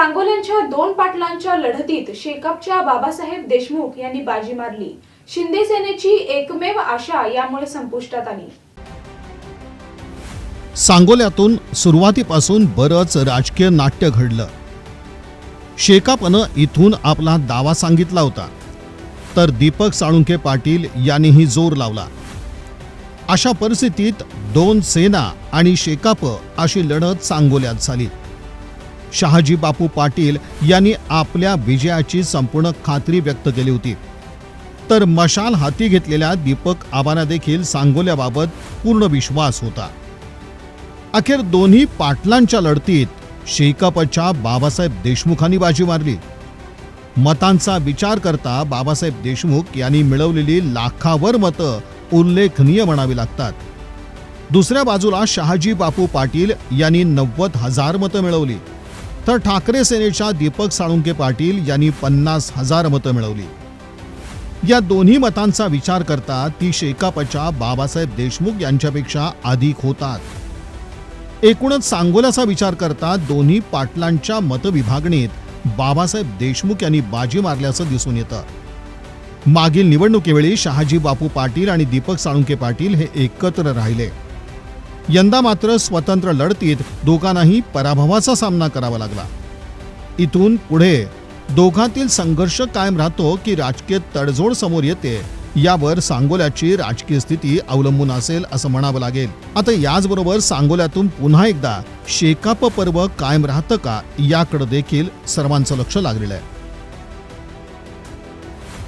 सांगोल्यांच्या दोन पाटलांच्या लढतीत शेकापच्या बाबासाहेब देशमुख यांनी बाजी मारली. शिंदे सेनेची एकमेव आशा यामुळे संपुष्टात आली. सांगोल्यातून सुरुवातीपासून बरंच राजकीय नाट्य घडलं. शेकापनं इथून आपला दावा सांगितला होता. तर दीपक साळुंके पाटील यांनीही जोर लावला. अशा परिस्थितीत दोन सेना आणि शेकाप अशी लढत सांगोल्यात झाली. शहाजी बापू पाटील यांनी आपल्या विजयाची संपूर्ण खात्री व्यक्त केली होती. तर मशाल हाती घेतलेल्या दीपक आबांना देखील सांगोल्याबाबत पूर्ण विश्वास होता. अखेर दोन्ही पाटलांच्या लढतीत शेकापच्या बाबासाहेब देशमुखांनी बाजी मारली. मतांचा विचार करता बाबासाहेब देशमुख यांनी मिळवलेली लाखावर मतं उल्लेखनीय म्हणावी लागतात. दुसऱ्या बाजूला शहाजी बापू पाटील यांनी नव्वद हजार मतं मिळवली. तर ठाकरे सेनेच्या दीपक साळुंके पाटील यांनी पन्नास हजार मतं मिळवली. या दोन्ही मतांचा विचार करता ती शेकापच्या बाबासाहेब देशमुख यांच्यापेक्षा अधिक होतात. एकूणच सांगोल्याचा विचार करता दोन्ही पाटलांच्या मतविभागणीत बाबासाहेब देशमुख यांनी बाजी मारल्याचं दिसून येतं. मागील निवडणुकीवेळी शहाजी बापू पाटील आणि दीपक साळुंके पाटील हे एकत्र राहिले. यंदा मात्र स्वतंत्र लढतीत दोघांनाही पराभवाचा सामना करावा लागला. इथून पुढे दोघांतील संघर्ष कायम राहतो की राजकीय तडजोड समोर येते यावर सांगोल्याची राजकीय स्थिती अवलंबून असेल असं म्हणावं लागेल. आता याचबरोबर सांगोल्यातून पुन्हा एकदा शेकाप पर्व कायम राहतं का याकडे देखील सर्वांचं लक्ष लागलेलं आहे.